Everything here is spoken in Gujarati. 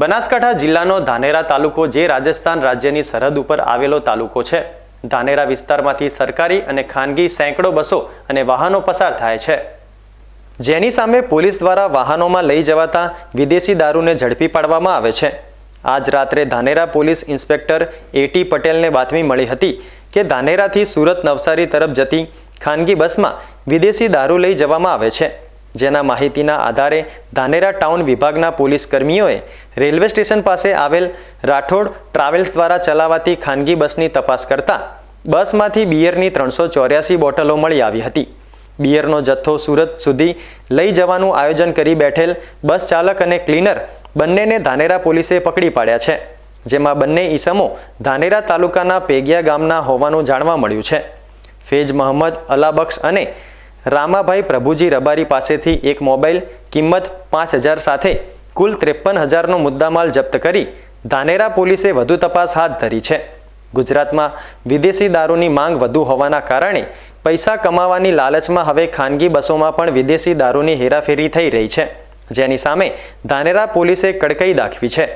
બનાસકાંઠા જિલ્લાનો ધાનેરા તાલુકો જે રાજસ્થાન રાજ્યની સરહદ ઉપર આવેલો તાલુકો છે. ધાનેરા વિસ્તારમાંથી સરકારી અને ખાનગી સેંકડો બસો અને વાહનો પસાર થાય છે. જેની સામે પોલીસ દ્વારા વાહનોમાં લઈ જવાતા વિદેશી દારૂને ઝડપી પાડવામાં આવે છે. આજ રાત્રે ધાનેરા પોલીસ ઇન્સ્પેક્ટર એટી પટેલને બાતમી મળી હતી કે ધાનેરાથી સુરત નવસારી તરફ જતી ખાનગી બસમાં વિદેશી દારૂ લઈ જવામાં આવે છે. જેના માહિતીના આધારે ધાનેરા ટાઉન વિભાગના પોલીસ કર્મીઓએ રેલવે સ્ટેશન પાસે આવેલ રાઠોડ ટ્રાવેલ્સ દ્વારા ચલાવાતી ખાનગી બસની તપાસ કરતા બસમાંથી બિયરની ત્રણસો ચોર્યાસી બોટલો મળી આવી હતી. બિયરનો જથ્થો સુરત સુધી લઈ જવાનું આયોજન કરી બેઠેલ બસ ચાલક અને ક્લીનર બંનેને ધાનેરા પોલીસે પકડી પાડ્યા છે, જેમાં બંને ઈસમો ધાનેરા તાલુકાના પેગિયા ગામના હોવાનું જાણવા મળ્યું છે. ફેજ મહંમદ અલાબક્ષ અને રામાભાઈ પ્રભુજી રબારી પાસેથી એક મોબાઈલ કિંમત પાંચ હજાર સાથે કુલ ત્રેપન હજારનો મુદ્દામાલ જપ્ત કરી ધાનેરા પોલીસે વધુ તપાસ હાથ ધરી છે. ગુજરાતમાં વિદેશી દારૂની માંગ વધુ હોવાના કારણે પૈસા કમાવાની લાલચમાં હવે ખાનગી બસોમાં પણ વિદેશી દારૂની હેરાફેરી થઈ રહી છે. જેની સામે ધાનેરા પોલીસે કડકઈ દાખવી છે.